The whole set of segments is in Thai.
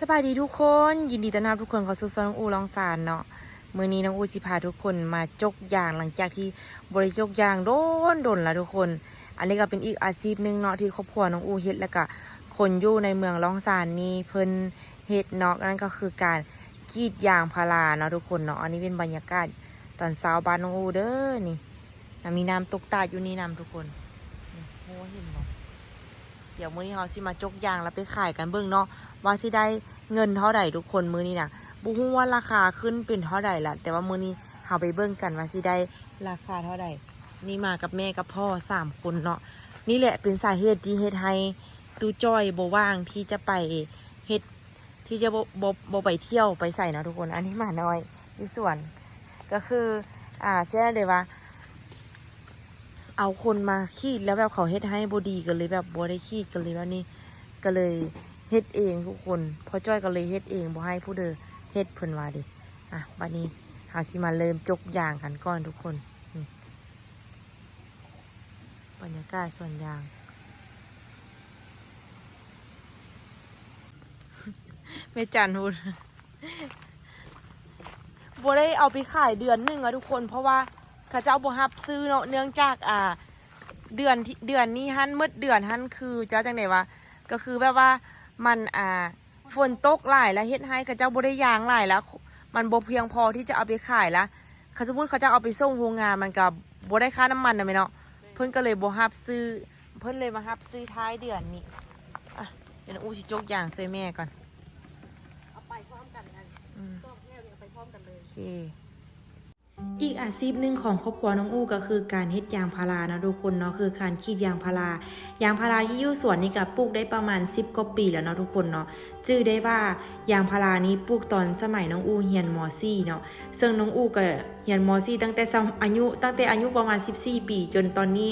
สบายดีทุกคน ยินดีต้อนรับทุกคนเข้าสู่ซอยน้องอูลองสารเนาะมื้อนี้น้องอูสิพาทุกคนมาจกยางหลังจากที่บริจกยางโดนโดนแล้วทุกคน อันนี้ก็เป็นอีกอาชีพหนึ่งเนาะที่ครอบครัวน้องอูเฮ็ดแล้วก็คนอยู่ในเมืองลองสารนี้เพิ่นเฮ็ดเนาะนั่นก็คือการกรีดยางพาราเนาะทุกคนเนาะอันนี้เป็นบรรยากาศตอนเช้าบ้านน้องอูเด้อนี่มีน้ำตกตาดอยู่นี่น้ำทุกคนโอ้เห็น เดี๋ยวมื้อนี้เราสิมาจกยางแล้วไปขายกันเบิ่งเนาะว่าสิได้เงินเท่าใดทุกคนมื้อนี้นะบ่ฮู้ว่าราคาขึ้นเป็นเท่าใดล่ะแต่ว่ามื้อนี้เราไปเบิ่งกันว่าสิได้ราคาเท่าใดนี่มากับแม่กับพ่อสามคนเนาะนี่แหละเป็นสาเหตุที่เฮ็ดให้ตูจ้อยบว่างที่จะไปเฮ็ดที่จะบบ่บ่ไปเที่ยวไปใส่เนาะทุกคน อันนี้หมาน้อยที่สวนก็คือ อ่าเช่นเลยว่า เอาคนมาขีดแล้วแบบเขาเฮ็ดให้บดีกันเลยแบบบัได้ขีดกันเลยแบบนี้ก็เลยเฮ็ดเองทุกคนพอจ้อยก็เลยเฮ็ดเองบ่ให้ผู้เดอเฮ็ดเพิ่นว่าดิอะบัดนี้หาสิมาเริ่มจกยางกันก่อนทุกคนบรรยากาศส่วนยาง ไม่จันพูดบัได้เอาไปขายเดือนหนึ่งอะทุกคนเพราะว่า เขาเจ้าบ่ฮับซื้อเนาะเนื่องจากอ่าเดือนที่เดือนนี้ฮั่นมืดเดือนฮั่นคือเจ้าจังไดวะก็คือแบบว่ามันอ่าฝนตกหลายแล้วเฮ็ดให้เขาเจ้าบ่ได้ยางหลายแล้ว มันบ่เพียงพอที่จะเอาไปขายละเขาสมมุติเขาจะเอาไปส่งโรงงานมันก็บ่ได้ค่าน้ำมันนะแม่เนาะเพิ่นก็เลยบ่ฮับซื้อเพิ่นเลยมาฮับซื้อท้ายเดือนนี้อะเดี๋ยวอู้สิจกยางช่วยแม่ก่อนเอาไปพร้อมกันกันอืมก็แค่เอาไปพร้อมกันเลยโอเค อีกอาชีพหนึ่งของครอบครัวน้องอู้ก็คือการเฮ็ดยางพารานะทุกคนเนาะคือการขีดยางพารายางพาราที่อยู่สวนนี่ก็ปลูกได้ประมาณ 10กว่าปีแล้วเนาะทุกคนเนาะจื่อได้ว่ายางพารานี้ปลูกตอนสมัยน้องอู้เรียนม .4 เนาะซึ่งน้องอู้ก็เรียนม .4 ตั้งแต่สมอายุตั้งแต่อายุประมาณ 14 ปี จนตอนนี้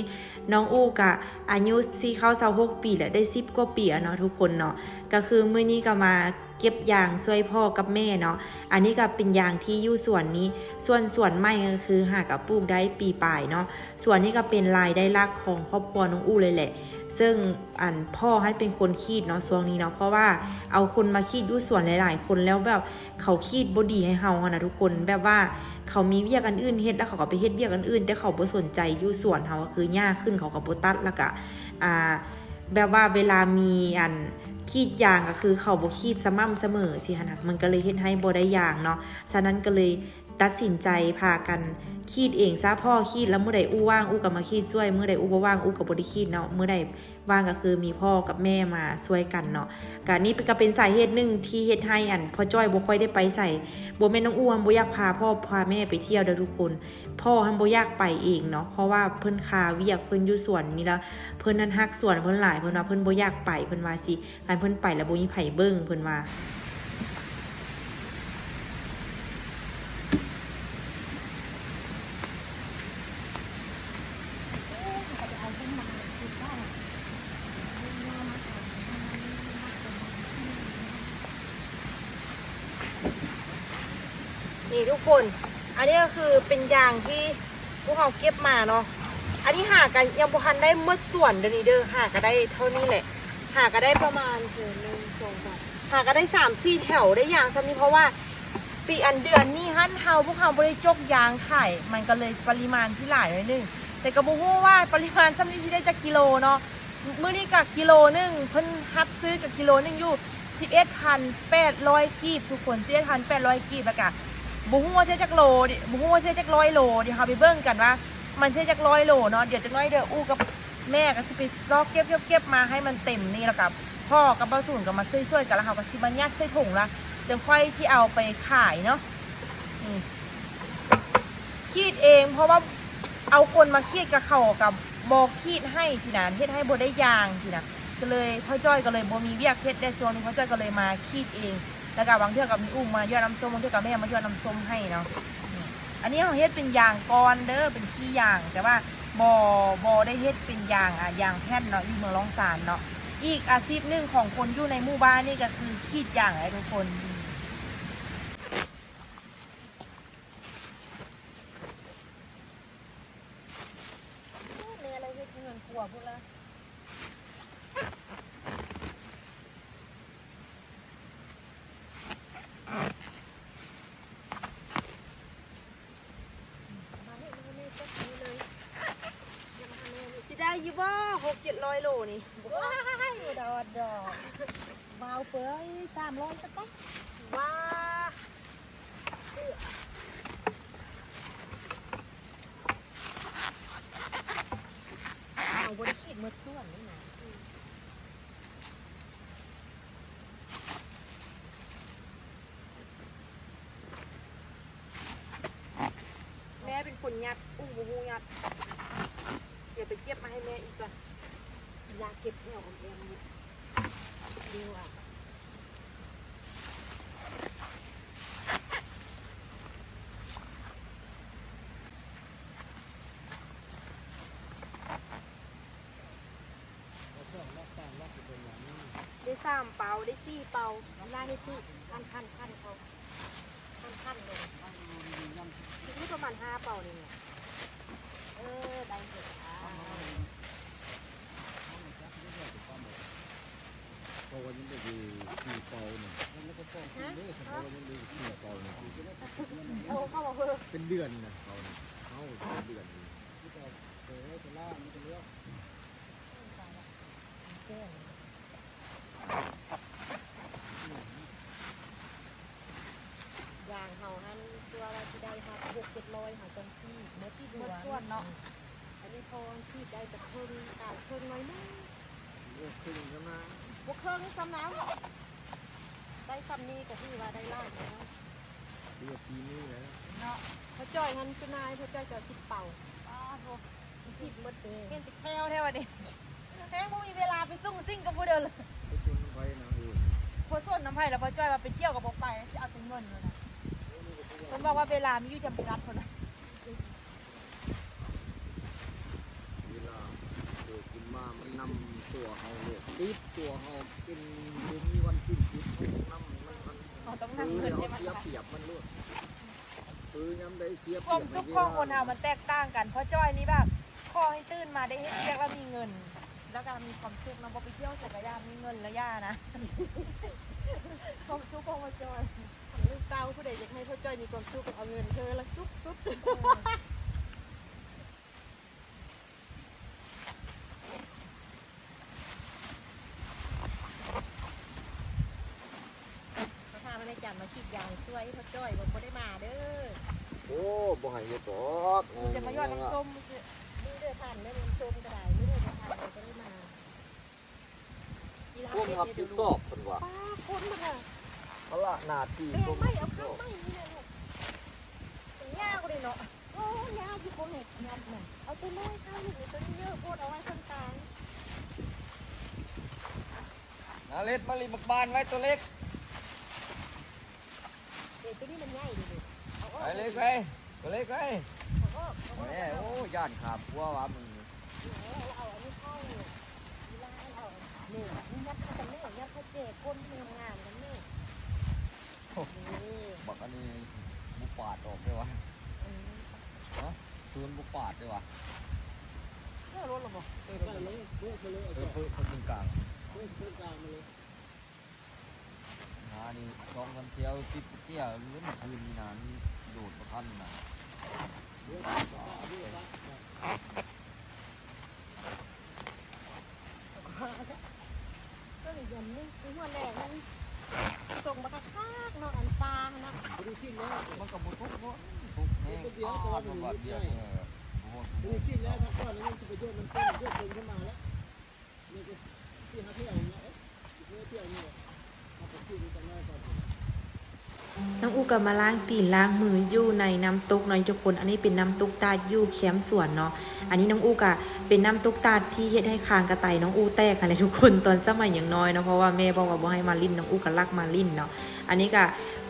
น้องอู้ก็อายุ4เข้า26ปีแล้วได้ 10กว่าปีอะเนาะทุกคนเนาะก็คือมื้อนี้ก็มา ก็บยางช่วยพ่อกับแม่เนาะ อันนี้ก็เป็นยางที่อยู่ส่วนนี้ ส่วนส่วนไม้ก็คือหากกับปลูกได้ปีปลายเนาะ ส่วนนี้ก็เป็นรายได้ลักของครอบครัวน้องอู้เลยแหละ ซึ่งอันพ่อให้เป็นคนคีดเนาะช่วงนี้เนาะ เพราะว่าเอาคนมาคีดยู่ส่วนหลาย ๆ คนแล้วแบบเขาคีดบดีให้เฮาอะนะทุกคนแบบว่าเขามีเวียกอันอื่นเฮ็ดแล้วเขาก็ไปเฮ็ดเวียกอันอื่น แต่เขาบ่สนใจยู่ส่วนเฮาก็คือยากขึ้นเขาก็บ่ตัดแล้วก็อ่าแบบว่าเวลามีอัน ขีดยางก็คือเขาบ่ขีดสม่ำเสมอสิฮะนะมันก็เลยเฮ็ดให้บ่ได้ยางเนาะฉะนั้นก็เลย ตัดสินใจพากันขีดเองซะพ่อขีดแล้วเมื่อใดอู้ว่างอู้ก็มาขีดช่วยเมื่อใดอู้บ่ว่างอู้ก็บ่ได้ขีดเนาะเมื่อใดว่างก็คือมีพ่อกับแม่มาช่วยกันเนาะการนี้ก็เป็นสาเหตุหนึ่งที่เฮ็ดให้อันพ่อจ้อยบ่ค่อยได้ไปใส่บ่แม่น้องอ้วนบ่อยากพาพ่อพาแม่ไปเที่ยวเด้อทุกคน พ่อหันบ่อยากไปเองเนาะเพราะว่าเพิ่นคาเวียกเพิ่นอยู่สวนนี่แล้วเพิ่นนั้นฮักสวนเพิ่นหลายเพิ่นว่าเพิ่นบ่อยากไปเพิ่นว่าสิการเพิ่นไปแล้วบ่มีไผเบิ่งเพิ่นว่า นี่ทุกคน อันนี้ก็คือเป็นยางที่พวกเราเก็บมาเนาะ อันนี้หากันยังบ่ทันได้เมื่อส่วนเดนีเด้อหาก็ได้เท่านี้แหละ หาก็ได้ประมาณเดือนหนึ่งสองสามหาก็ได้สามสี่แถวได้ยางซ้ำนี้เพราะว่าปีอันเดือนนี้ฮั่นเฮาพวกเขาบริจกยางไขายมันก็เลยปริมาณที่หลายไว้นึงแต่ก็บ่ฮู้ว่าปริมาณซ้ำนี้ที่ได้จากกิโลเนาะมื้อนี้กับกิโลหนึงเพิ่นรับซื้อกับกิโลหนึงอยู่11,800กีบทุกคน11,800กีบแล้วก็ บ่ฮู้ว่าใช่จักโลดิบ่ฮู้ว่าใช่จักร้อยโลเดี๋ยวเฮาไปเบิ่งกันว่า มันใช่จักร้อยโลเนาะเดี๋ยวจักหน้อยเดี๋ยวอู้กับแม่ก็สิไปลอกเก็บเก็บเก็บมาให้มันเต็มนี่แล้วกับพ่อกับป้าสูนก็มาช่วยๆกันแล้วเฮาก็สิมายัดใส่ถุงละจะค่อยที่เอาไปขายเนาะนี่คีดเองเพราะว่าเอาคนมาคีดกับเขากับบอกคีดให้สินะเฮ็ดให้บได้ยางสินะก็เลยพ่อจ้อยก็เลยบ่มีเวียกเฮ็ดได้ส่วนนึงพ่อจ้อยก็เลยมาคีดเอง แล้วก็บางเทื่อกับมีอุ้มมายอดน้ำส้มบางเทื่อกับแม่มายอดน้ำส้มให้เนาะอันนี้เขาเฮ็ดเป็นยางก้อนเด้อเป็นขี้ยาง แต่ว่าบอบอได้เฮ็ดเป็นยางอะยางแผ่นเนาะอยู่เมืองลองสานเนาะอีกอาชีพหนึ่งของคนอยู่ในหมู่บ้านนี่ก็คือขีดยางไอ้ทุกคนแม่อะไรเฮ็ดเงินกลัวพูดละ à. อ หกเจ็ดร้อยโลนี่ว้ายดอดดอกวาเปื่อยสามร้อยสักปะว้าเอาบนขีดมดส่วนนี่นะ แม่เป็นคนยัดอู้บูฮูยัดเดี๋ยวไปเก็บมาให้แม่อีกก่อน ยาเก็บแถวของแอมนี่เดียวอะ ได้สามเป่าได้สี่เป่าน้ำลายให้สิขั้นขั้นขั้นเขาขั้นขั้นเลยนี่ประมาณห้าเป่าเนี่ยเออได้เถอะอ่าเพราะว่ายังได้ดูขี่เป่าเนี่ยแล้วก็ต้องขี่เลยเพราะว่ายังได้ขี่เป่าเนี่ยโอ้เข้ามาเพิ่มเป็นเดือนนะเปาเนี่ยเอาเป็นเดือนเลยที่จะเปิดจะล่ามันจะเลี้ยว แก้ง อย่างเฮาหันตัวว่าที่ได้ค่ะหกเจ็ดร้อยเฮาต้องที่เมื่อที่ หมดส่วนเนาะ อันนี้พอ ที่ได้แต่ครึ่งกาดครึ่งน้อยนึงเลือกครึ่งกันนะบวกเครื่องซ้ำน้ำได้ซ้ำนี้ก็คือว่าได้ล่างแล้วเลือกปีนี้แล้วเนาะพอจ้อยหันชนายพอจ้อยจะสิบเป่าอ้าโหสิบหมดเองเห็นติดแถวแถวนี้แท้บ่มีเวลาไปซุ่งซิ่งกับผู้เดินเลยก็จนไปนะเออพอส่วนน้ำไผ่แล้วพอจ้อยมาไปเที่ยวกับบอกไปที่เอาแต่เงินเลยนะคนบอกว่าเวลามีอยู่จำกัดคนนะ เวลาเกิดขึ้ นำตัวเขาเลยติดตัวเขาเป็นบุมีวันสิ้นสุดนำมันมันเราต้องเอนั่งอเงินเอาใช่ไหมเสียเปรียบมันลูกเออย้ำได้เสียเปรีวามบสุขของคนเรามันแตกต่างกัน เพราะจ้อยนี่แบบคอให้ตื่นมาได้เฮ็ดเรียกแล้วมีเงิน แล้วก็มีความสุขเราไปเที่ยวจักรยานมีเงินแล้วย่านะ ความสุขของพ่อจ้อยลูกเต้าผู้ใดอยากให้พ่อจ้อยมีความสุขก็เอาเงินเธอละซุกซุก เขาพามาใน จันมางช่วยพ่อจ้อยบอกพ่ได้มาเด้อโอ้บ่ให้เฮ็ดดอกจะมายอดน้ำส้มนี่เด้อท่านเด้อมันชมก็ได้นี่เด้อท่านเราจะได้มาพวกเต้นรับเนี่ยผิเดี๋ยวดูดชอบเพิ่นว่าป้าคนมาค่ะเขาละหน้าที่แม่พวกไม่เอาข้าอวบไม่นี่เลยเป็นย่ากเลยเนาะโอ้ยาที่ผมเห็นยัดน่ะเอาตัวน้อยข้าวหนึ่งตัวนี้เยอะโพดเอาไว้คนกลางนาเล็ดมาลิบักบานไว้ตัวเล็ก เด็กตัวนี้มันใหญ่ดิเอาออก ไปเล็กไปตัวเล็กไปเอาออกเอาออกแหมโอ้ย่านขาบกลัวว่ามึงเอาอันนี้เข้าเนี่ยกีฬาเอาเนี่ยนี่ยัดเข้ากันเนี่ยยัดเข้าเจ๊ก้นที่ทำงานกันเนี่ยนี่บักอันนี้บุปาดออกได้วะอืมคืนบุปาดได้วะเพื่อรถหรอบอกเออเพิ่มเพิ่มเขาตรงกลางหา นี่สองวันเที่ยวสิบเที่ยวหรือนคืนนี่นะนี่โดดประทันนะก็เลยยันนี่หัวแหลกมันส่งมาคักๆเนาะอันปลาเนาะมันก็บุทุกข์บ่ทุกข์แห้งอ้าวมันเดียวเออโอ้นแล้วพักก่อนแล้วมันสิประโยชน์มันเพิ่มเยอะเพิ่มขึ้นมาแล้วนี่ก็สี่ห้าเที่ยวเนี่ยเอ๊ะเที่ยวเที่ย น้องอูก็มาล้างตีนล้างมืออยู่ในน้ำตกน้อยทุกคน อันนี้เป็นน้ำตกตาดอยู่แคมสวนเนาะ อันนี้น้องอูก็เป็นน้ำตกตาดที่เฮ็ดให้คางกระไตน้องอูแตกค่ะเลยทุกคนตอนสมัยอย่างน้อยเนาะเพราะว่าแม่บอกว่าบ่ให้มาลิ้นน้องอูก็ลักมาลิ้นเนาะ อันนี้ก็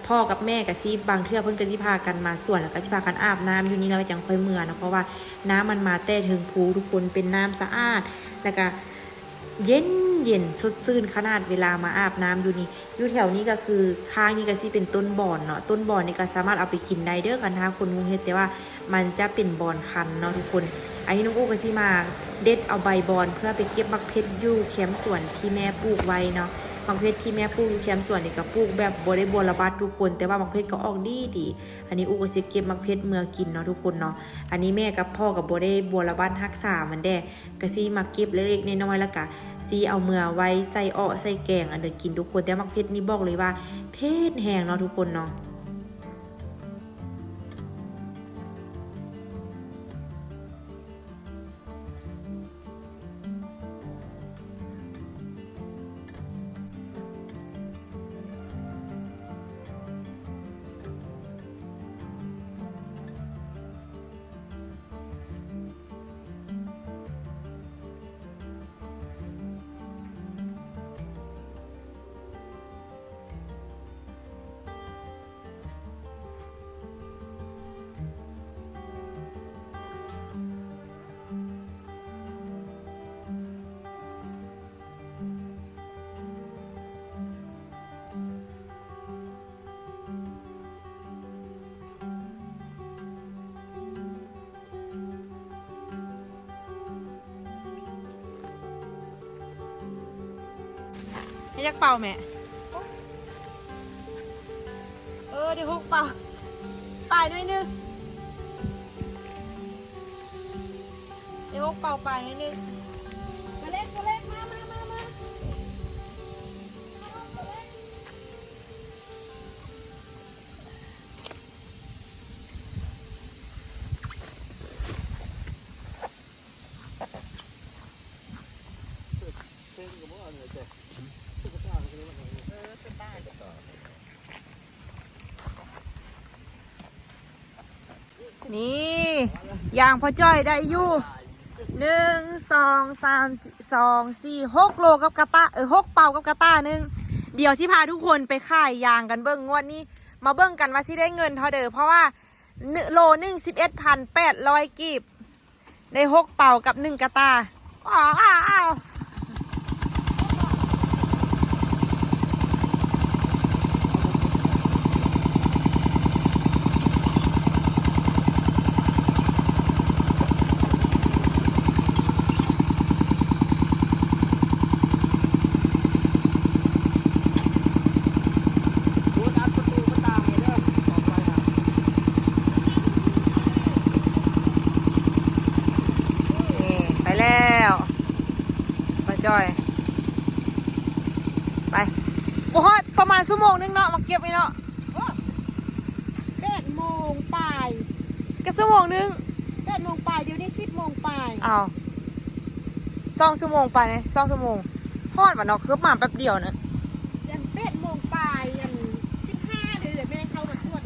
พ่อกับแม่กับซีบางเทื่อเพิ่นก็สิพากันมาสวนแล้วก็สิพากันอาบน้ำอยู่นี่แล้วก็จังค่อยเมื่อเนาะเพราะว่าน้ำมันมาแต่ถึงภูทุกคนเป็นน้ำสะอาดแล้วก็ เย็นเย็นสดชื่นขนาดเวลามาอาบน้ำอยู่นี่อยู่แถวนี้ก็คือข้างนี้ก็สิเป็นต้นบอนเนาะต้นบอนนี่ก็สามารถเอาไปกินได้เด้อกันถ้าคนกรุงเทพแต่ว่ามันจะเป็นบอนคันเนาะทุกคน อันนี้น้องอู้ก็สิมาเด็ดเอาใบบอนเพื่อไปเก็บมักเพชรอยู่แคมสวนที่แม่ปลูกไว้เนาะ บางเพศที่แม่ปลูกอยู่แคมส่วนนี่ก็ปลูกแบบบ่ได้บวระบาดทุกคน แต่ว่าบางเพศก็ออกดีดี อันนี้อุกสิเก็บมักเพศเมื่อกินเนาะทุกคนเนาะ อันนี้แม่กับพ่อกับบ่ได้บวระบาดรักษามันแด่กะซีมาเก็บเล็กๆน้อยๆแล้วกะซีเอาเมื่อไว้ใส่อ้อใส่แกงอันเดอกินทุกคน แต่มักเพศนี่บอกเลยว่า เพชแห้งเนาะทุกคนเนาะ ยักเป่าแม่ เออเดี๋ยวฮุกเป่าปลายหน่อยนึงเดี๋ยวฮุกเป่าปลายหน่อยนึง นี่ยางพอจ้อยได้อยู่หนึ่งสองสามสี่สองสี่หกโลกับกระตาเออหกเป่ากับกระตาหนึ่งเดี๋ยวสิพาทุกคนไปขายยางกันเบิ้งงวดนี้ มาเบิ้งกันว่าสิได้เงินเท่าเดิมเพราะว่าโลหนึ่งสิบเอ็ดพันแปดร้อยกีบได้หกเป่ากับหนึ่งกระตาอ้าวอ้าวอ้าวนี่ไปแล้วมาจอย ไปโอ้โหประมาณชั่วโมงนึงเนาะมาเก็บไว้เนาะแปดโมงปลายก็ชั่วโมงนึงแปดโมงปลายเดี๋ยวนี้สิบโมงปลายอ้าวสองชั่วโมงไปไหมสองชั่วโมงทอดมันเนาะคือมาแป๊บเดียวนะยันแปดโมงปลายยันสิบห้าเดี๋ยวเดี๋ยวแม่เข้ามาช่วย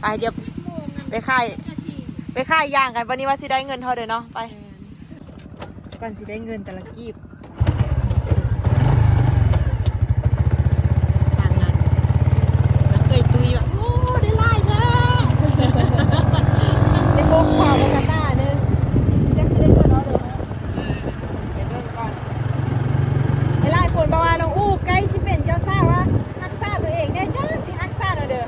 ไปเดี๋ยวสิบโมงนั่นไปขายนาทีไปขายยางกันวันนี้ว่าสิได้เงินเท่าเดิมเนาะไปก่อนสิได้เงินแต่ละกีบ ต่างนั้นแล้วเคยตุยแบบโอ้ได้ไล่แท้ ได้โบกข่าวกับกาตาเนึงจะสิได้เงินเท่าเดิมเนาะเดี๋ยวเดินก่อนไอ้ไล่ผลประมาณน้องอู้ใกล้สิเป็นเจ้าซ่าว่าฮักซ่าตัวเองเนี่ยจ้าสิฮักซ่าเนาะเด้อ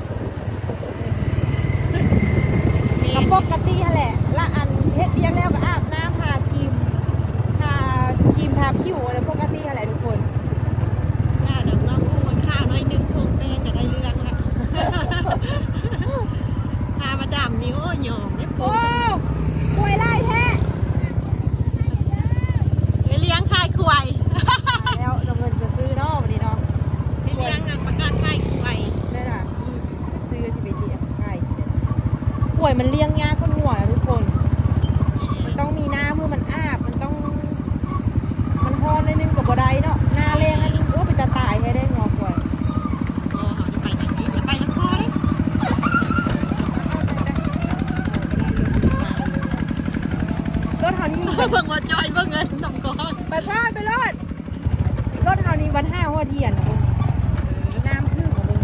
กับ ปกติหั่นแหละ ละอันเฮ็ดเรียงแล้วก็อาบน้ำทาครีมทาครีมทาผิวอะไรปกติหั่นแหละทุกคนย่าดอกน้องอู้มันข้าวน้อยหนึงโคงแป้งจะได้เรื่องแล้วพามาดำนี่โอ้ยยอมเนี่ยโอ้ป่วยไล่แท้ไปเลี้ยงคายควายแล้วเราเงินจะซื้อเนาะวันนี้เนาะไปเลี้ยงงานประกาศคายควายได้ล่ะซื้อสิไปเจียใช่ป่วยมันเลี้ยงยากคนหัวนะทุกคน มันต้องมีน้ำเพื่อมันอาบ มันต้อง มันฮอนนิดนึงกับบ่ได้เนาะหน้าแรงอันนี้โอ้เป็นจะตายให้ได้งอป่วย โอ้โหจะไปทางนี้จะไปทางคอเด้ รถ เฮานี่มีเบิ่งว่าจอยเบิ่งเงินสองก้อนไปพลาดไปรอดรถเฮานี่วันห้าหัวเทียนน้ำขึ้นของมึง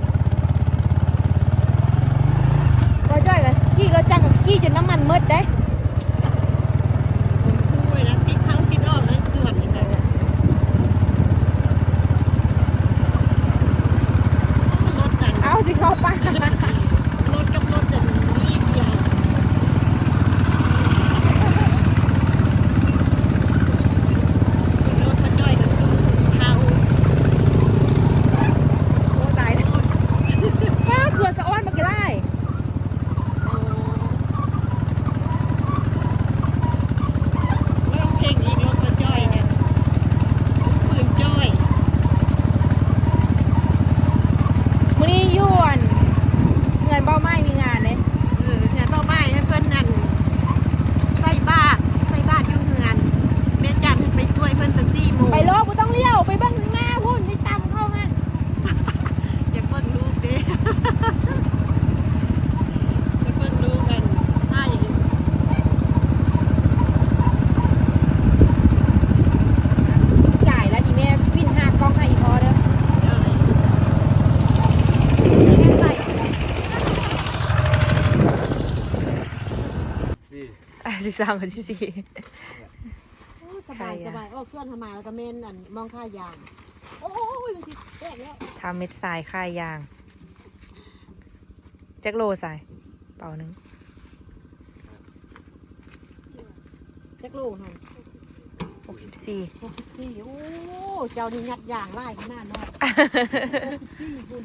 ก็จ้อยกับขี่รถจักรกับขี่จนน้ำมันหมดได้พูดนะติดทั้งติดออกนะส่วนนี่นะรถกัน เอาสิเข้าไป รถกับรถจะรีบเดียวรถมาจอยกับสู้เท้าร สิบสามกับสิบสี่ โอ้สบายใครสอะ บายออกส่วนทำมาแล้วก็เมนอันมองค่ายาง โอ้ยมันสิแตกแล้วทำเม็ดทรายค่ายยาง แจ็คโลใส่เป่าหนึ่งแจ็คโลหันหกสิบสี่ หกสิบสี่โอ้เจ้านี่ยัดยางไล่ขนาดเนาะหกสิบสี่หุ่น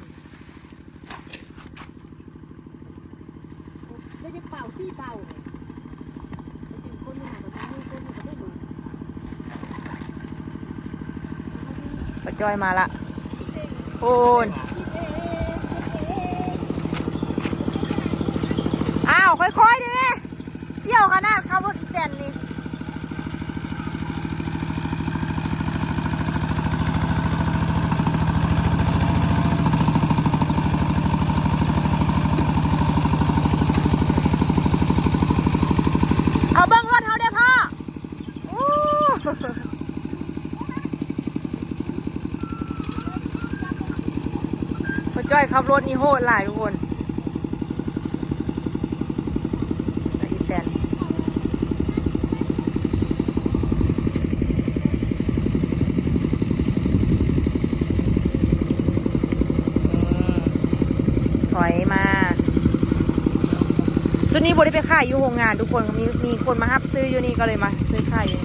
ไม่ได้เป่าสี่เป่าเลยไปถึงคนหนึ่งแบบนี้คนหนึ่งก็ไม่รู้ ปะ จอยมาละโอนอ้าว ค่อยๆดิแม่เสี่ยวขนาดขับรถอีแตนนี่เอาเบิ้งรถเขาได้อพ่อโอ้พ่อ จ้อยขับรถนี่โหดหลายทุกคนอีแตนถอยมาสุดนี้บได้ไปขายอยู่โรงงานทุกคนมีมีคนมาฮับซื้ออยู่นี่ก็เลยมาซื้อขายอยู่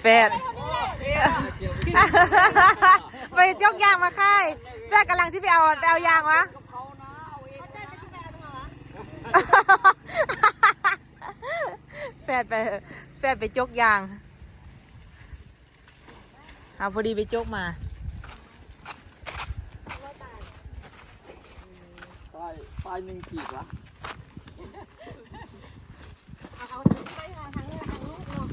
แฟด ไปยกยางมาค่ายแฟดกำลังที่ไปเอาไปเอายางวะแฟดไปแฟดไปจกยางเอาพอดีไปจกมาตายตายหนึ่งขีดละ เอาเอาไปทางทางนี้ทางลูกเนาะ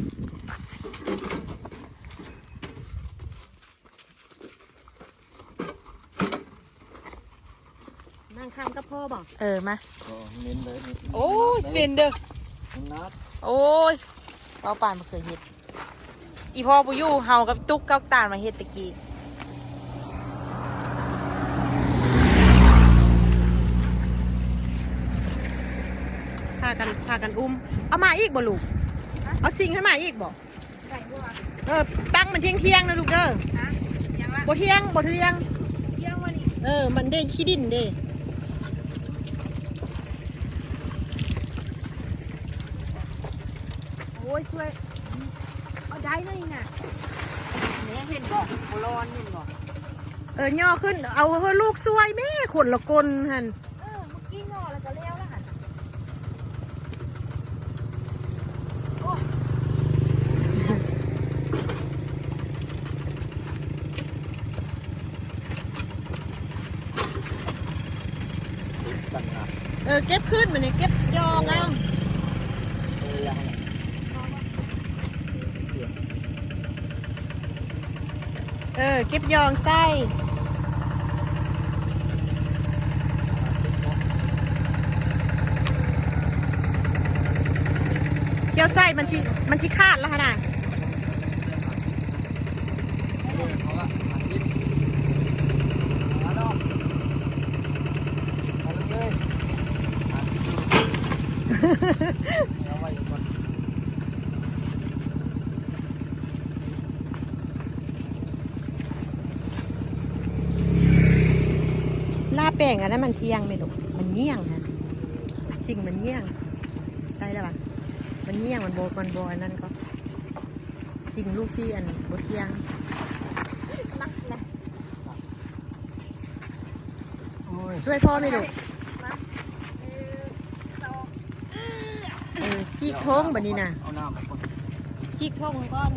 นั่งข้ามกับพ่อบอก เออมาก็เน้นเลยนี่โอ้ยสปินเดอร์นัดโอ้ยเราป่านมาเคยเฮ็ด อีพ่อปุยู่เฮากับตุ๊กเก้าตานมาเฮ็ดตะกี้พากันพากันอุ้ม เอามาอีกบ่ลูก เอาซิงให้มาอีกบ่เออตั้งมันเที่ยงเที่ยงๆนะลูกเด้อบ่เที่ยงบ่เที่ยงเที่ยงวันนี้เออ มันเด้ขี้ดินเด้ อ้ยช่วยเอาได้เลยน่ะเนี่ยเห็นบอกโบรอนเห็นบอกเออย่อขึ้น เอาเฮอลูกสวยแม่ขนละกลหันเออเมื่อกี้งอแล้วก็เลี้ยวแล้วค่ะตั้งหนักเออเก็บขึ้นมาเนี่ยเก็บยองแล้ว เออยัง เออ เก็บ ยองไส้เขี้ยวไส้มันชิมันชิขาดแล้วค่ะน่ะอาละอาทิตย์มาดอกเอาเลยอาทิตย์เอาไว้ก่อน ลาแป้งอันนั้นมันเที่ยงไหมลูกมันเงี้ยงฮะสิ่งมันเงี้ยงได้แล้วปะมันเงี้ยงมันโบมันโบอันนั้นก็ สิ่งลูกซี่อันโบเที่ยงโอ้ยช่วยพ่อไหมลูกเออจีกท้องแบบนี้นะเอาน้ำมาก่อนจีกท้องก้อน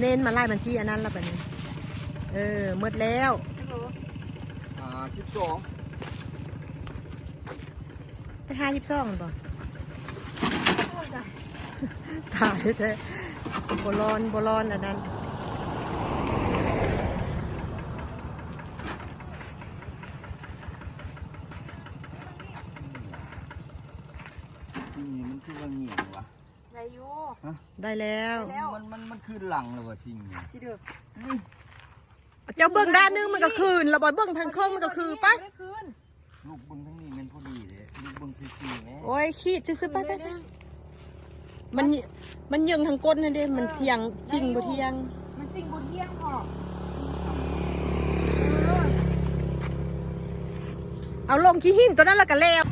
เน้นมาไล่บัญชีอันนั้นแล้วแบบนี้ เออหมดแล้วอ่าสิบสองไปห้าสิบสองบ่ถ่ายแท้บร้อนบร้อนอันนั้นนี่มันคือว่าเงียงวะไรยูได้แล้ว แล้วมันมันมันคือหลังเลยวะสิ่งนี้ชิเด้อเจ้าเบื้องด้านนึงมันก็คืนระบอยเบื้องทางเครื่องมันก็คือปะไม่คืนลูกเบนทั้งนี้มันพอดีเลยลูกเบนคือคือแน่โอ้ยขีดซื้อๆไปไปไปมันยิมันยิงทางก้นนั่นเด้มันเทียงจริงบ่เทียง มันสิ่งบนเที่ยงพอเอาลงขี้หินตัวนั้นแล้วก็แล้ว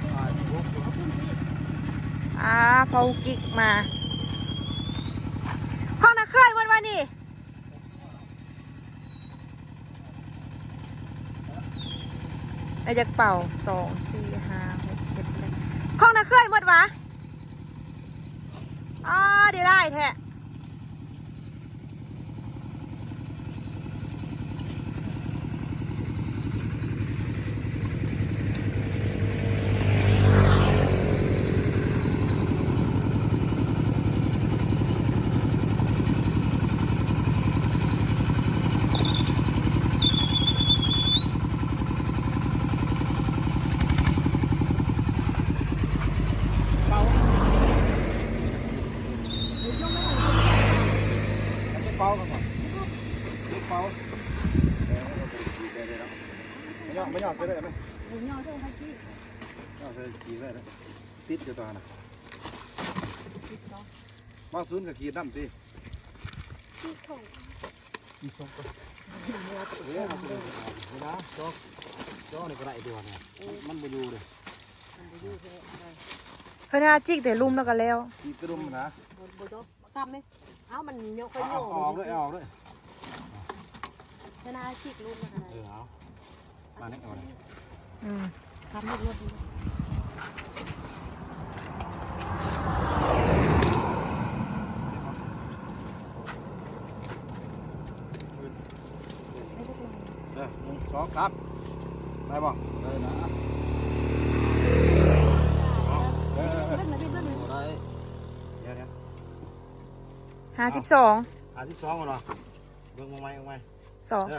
อ่าพอกิกมาข้ อยวันวันนี้ไอ้จักเป่าสองสี่ห้าหกเจ็ดแปดข้องนะเคยหมดวะอ๋อดีได้แท้ เป้ากันก่อนเป้า ไม่ยอมไม่ยอมใช่ไหมไม่ยอมใช่ไหมกี้ยอมใช่กีได้แล้วติดอยู่ตัวน่ะมาศูนย์กับขีดน้ำสิขีดส่งขีดส่งก็เฮ้ยเอาไปเลยเอานะจอกจอกนี่ก็ได้ตัวเนี่ยมันบ่อยู่เลยเพื่อนอาจิกแต่ลุ่มแล้วก็แล้วขีดกระดุมนะบ่จบกำไหมเอ้ามันยกไปเอาโยเอาออกด้วยเอาออกด้วยชนะคิกลูกนะคะเออเอา มาเนี่ยเอาเลยอืมทำลูกรถเอหนึ่งสองครับได้ป่ได้นะเอาเออเออเออได้เดี๋ยวเดี๋ยวห้าสิบสองหาที่สองก่อนเหรอเบิ่งมองไหมมองไหมสองห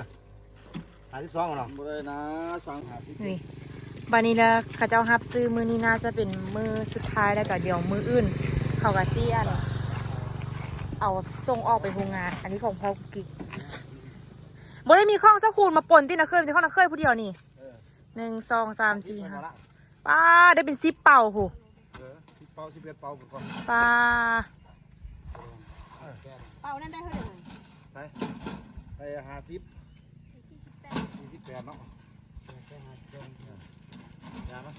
าที่สองก่อนเหรอบ่ได้นะสั่งหาที่นี่บานี้แล้วเข้าเจ้าฮับซื้อมือนี้น่าจะเป็นมือสุดท้ายแล้วก็เดี๋ยวมืออื่น เขากะที่อันเอาส่งออกไปโรงงาน อันนี้ของพ่อกุ๊กกิ๊กบ่ได้มีข้องสักคูณมาปนที่นะเคยเป็นข้องนะเคยผู้เดียวนี่หนึ่งสองสามสี่ห้าป้าได้เป็นซิปเป่าโหเออสิบเป่าสิบเอ็ดเป่าก่อนป้าเป่านั่นได้เท่าไหร่ไปไปห้าสิบสี่สิบ แปดเนาะยาไหม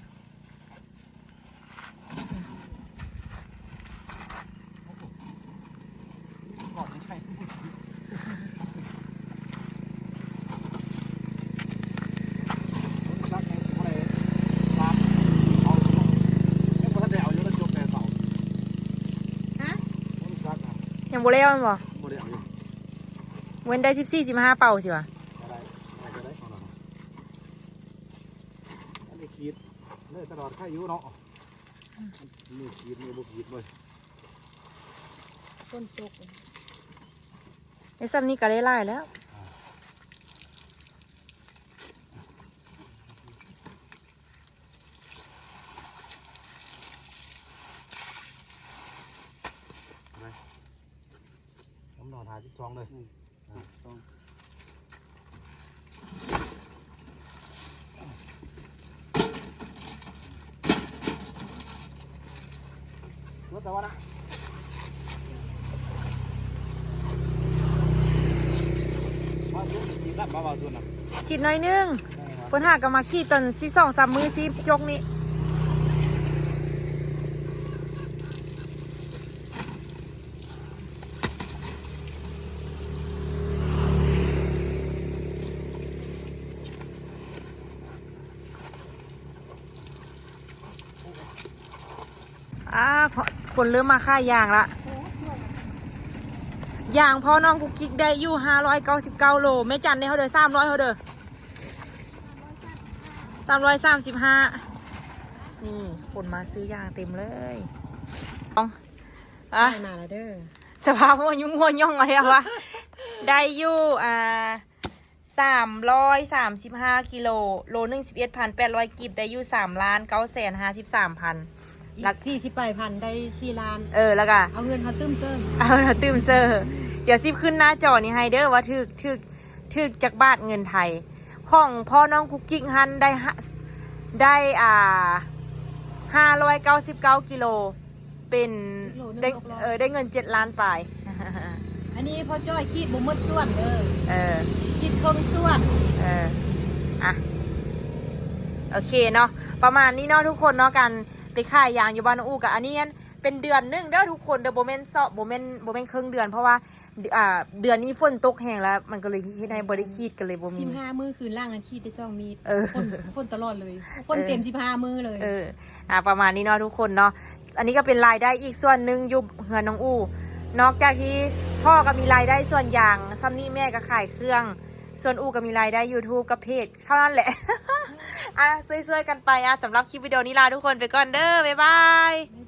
ก่อนไม่ใช่ซักในอะไรตามเอายังบ่ทันได้เอาอยู่แล้วจบแต่เสาฮะคนซักอะยังบ่แล้วแมันบ่บ่ได้เอาอยู่เว้นได้สิบสี่สิบห้าเป่าสิวะ อะไรอะไรจะได้ของเราอันนี้ขีดเลยตลอด ค่าอยู่เนาะนี่ขีดนี่บุขีดเลยต้นตกในซ้ำนี้ก็ได้ไล่แล้วผมนอนหาที่สองเลยสองรถแต่ว่านะมาสุดขีดละมาบาสุดนะ ขีดน้อยนึงเพิ่นหากันมาขีดตอนสี่สองสามมือสิจกนี่อ่าพอคนเริ่มมาค่ายางละยางพอน้องกุกกิ๊กได้อยู่ห้าร้อยเก้าสิบเก้าโลแม่จันได้เขาเด้อสามร้อยเขาเด้อ สามร้อยสามสิบห้านี่คนมาซื้อยางเต็มเลยต้องอะได้มาแล้วเด้อสภาพมันยุ่งหัวย่องอะไรวะ ได้อยู่อ่าสามร้อยสามสิบห้ากิโล โลหนึ่งสิบเอ็ดพันแปดร้อยกิบได้อยู่สามล้านเก้าแสนห้าสิบสามพันหลักสี่สิบแปดพันได้สี่ล้าน เออแล้วก็เอาเงินเขาตื้มเซิมเอาละตื้มเซอร์ เดี๋ยวซิบขึ้นหน้าจอนี้ให้เด้อว่าถึกถึกถึกจากบาทเงินไทย ของพ่อน้องคุกกิ้งฮันได้ฮะได้อ่าห้าร้อยเก้าสิบเก้ากิโล เป็นได้เออได้เงินเจ็ดล้านไป อันนี้พ่อจ้อยขีดบ่หมดส่วนเด้อเออขีดครึ่งส่วนเอออะโอเคเนาะประมาณนี้เนาะทุกคนเนาะกันไปขายยางอยู่บ้านน้องอูกับอันนี้งั้นเป็นเดือนหนึงเด้อทุกคนเดอโบเมนเซาะโบเมนโบเมนครึ่งเดือนเพราะว่า อ่า เดือนนี้ฝนตกแห้งแล้ว มันก็เลยเฮ็ดให้บริคีดกันเลยโบสิมีบห้ามือคืนล่างนั้นขีดได้สองมีดเออ พ่นพ่นตลอดเลยพ่นเต็มสิบห้ามือเลย เออ อะประมาณนี้เนาะทุกคนเนาะ อันนี้ก็เป็นรายได้อีกส่วนหนึ่งอยู่เฮือนน้องอูนอกจากที่พ่อก็มีรายได้ส่วนอย่างซัมนี่แม่ก็ขายเครื่อง ส่วนอูก็มีรายได้ YouTube กับเพจเท่านั้นแหละ อะช่วยๆกันไปอะสำหรับคลิปวิดีโอนี้ลาทุกคนไปก่อนเด้อบ๊ายบาย